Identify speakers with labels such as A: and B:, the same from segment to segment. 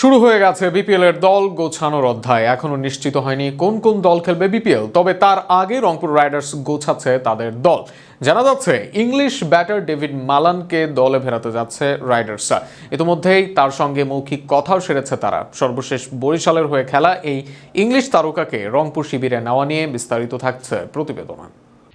A: শুরু হয়ে গেছে বিপিএল এর দল গোছানোর অধ্যায়। এখনও নিশ্চিত হয়নি কোন কোন দল খেলবে বিপিএল, তবে তার আগে রংপুর রাইডার্স গোছাচ্ছে তাদের দল। জানা যাচ্ছে, ইংলিশ ব্যাটার ডেভিড মালানকে দলে ফেরাতে যাচ্ছে রাইডার্সরা। ইতিমধ্যেই তার সঙ্গে মৌখিক কথাও সেরেছে তারা। সর্বশেষ বরিশালের হয়ে খেলা এই ইংলিশ তারকাকে রংপুর শিবিরে নেওয়া নিয়ে বিস্তারিত থাকছে প্রতিবেদনা।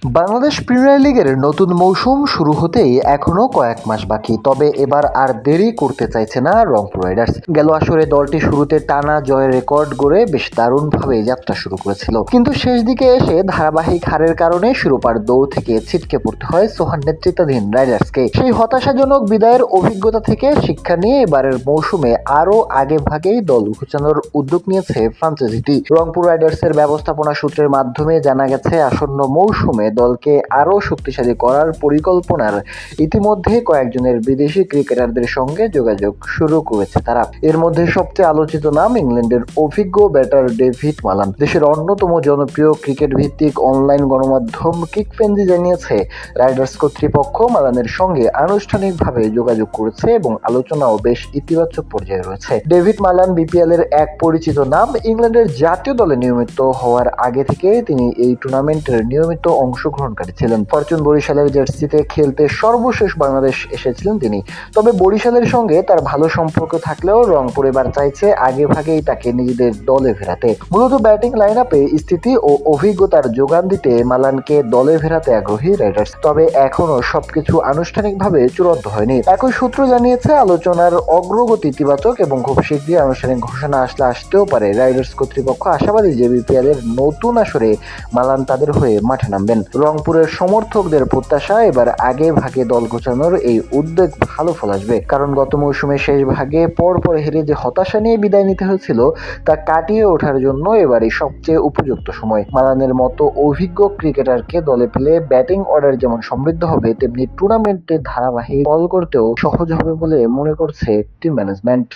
B: বাংলাদেশ প্রিমিয়ার লিগের নতুন মৌসুম শুরু হতেই এখনও কয়েক মাস বাকি, তবে এবার আর দেরি করতে চাইছে না রংপুর রাইডার্স। গেল আসরে দলটি শুরুতে টানা জয়ের রেকর্ড গড়ে বেশ দারুণভাবে যাত্রা শুরু করেছিল। কিন্তু শেষ দিকে এসে ধারাবাহিক হারের কারণে শিরোপার দৌড় থেকে ছিটকে পড়তে হয় সোহান নেতৃত্বাধীন রাইডার্সকে। সেই হতাশাজনক বিদায়ের অভিজ্ঞতা থেকে শিক্ষা নিয়ে এবারের মৌসুমে আরও আগে ভাগেই দল ঘুচানোর উদ্যোগ নিয়েছে ফ্রাঞ্চাইজিটি রংপুর রাইডার্সের ব্যবস্থাপনা সূত্রের মাধ্যমে জানা গেছে, আসন্ন মৌসুমে দলকে আরও শক্তিশালী করার পরিকল্পনার ইতিমধ্যে কয়েকজনের বিদেশি ক্রিকেটারদের সঙ্গে যোগাযোগ শুরু করেছে তারা। এর মধ্যে সবচেয়ে আলোচিত নাম ইংল্যান্ডের অভিজ্ঞ ব্যাটার ডেভিড মালান দেশের অন্যতম জনপ্রিয় ক্রিকেট ভিত্তিক অনলাইন গণমাধ্যম কিকফেন্জি জানিয়েছে, রাইডার্স কর্তৃপক্ষ মালানের সঙ্গে আনুষ্ঠানিকভাবে যোগাযোগ করেছে এবং আলোচনাও বেশ ইতিবাচক পর্যায়ে রয়েছে। ডেভিড মালান বিপিএল এর এক পরিচিত নাম ইংল্যান্ডের জাতীয় দলে নিয়মিত হওয়ার আগে থেকে তিনি এই টুর্নামেন্টের নিয়মিত অংশগ্রহণকারী ছিলেন। ফরচুন বরিশালের জার্সিতে খেলতে সর্বশেষ বাংলাদেশ এসেছিলেন তিনি। তবে বরিশালের সঙ্গে তার ভালো সম্পর্ক থাকলেও রংপুর এবার চাইছে আগে ভাগেই তাকে নিজেদের দলে ফেরাতে। মূলত ব্যাটিং লাইন আপে স্থিতি ও অভিজ্ঞতার যোগান দিতে মালানকে দলে ফেরাতে আগ্রহী রাইডার্স। তবে এখনও সবকিছু আনুষ্ঠানিকভাবে চূড়ান্ত হয়নি। একই সূত্র জানিয়েছে, আলোচনার অগ্রগতি ইতিবাচক এবং খুব শীঘ্রই আনুষ্ঠানিক ঘোষণা আসলে আসতেও পারে। রাইডার্স কর্তৃপক্ষ আশাবাদী যে বিপিএল এর নতুন আসরে মালান তাদের হয়ে মাঠে নামবেন। রংপুরের সমর্থকদের প্রত্যাশা, এবার আগে ভাগে দল গোছানোর এই উদ্যোগ ভালো ফল আসবে। কারণ গত মৌসুমে শেষ ভাগে পর পর হেরে যে হতাশা নিয়ে বিদায় নিতে হয়েছিল, তা কাটিয়ে ওঠার জন্য এবারই সবচেয়ে উপযুক্ত সময়। মালানের মতো অভিজ্ঞ ক্রিকেটারকে দলে পেলে ব্যাটিং অর্ডার যেমন সমৃদ্ধ হবে, তেমনি টুর্নামেন্টে ধারাবাহিক বল করতেও সহজ হবে বলে মনে করছে টিম ম্যানেজমেন্ট।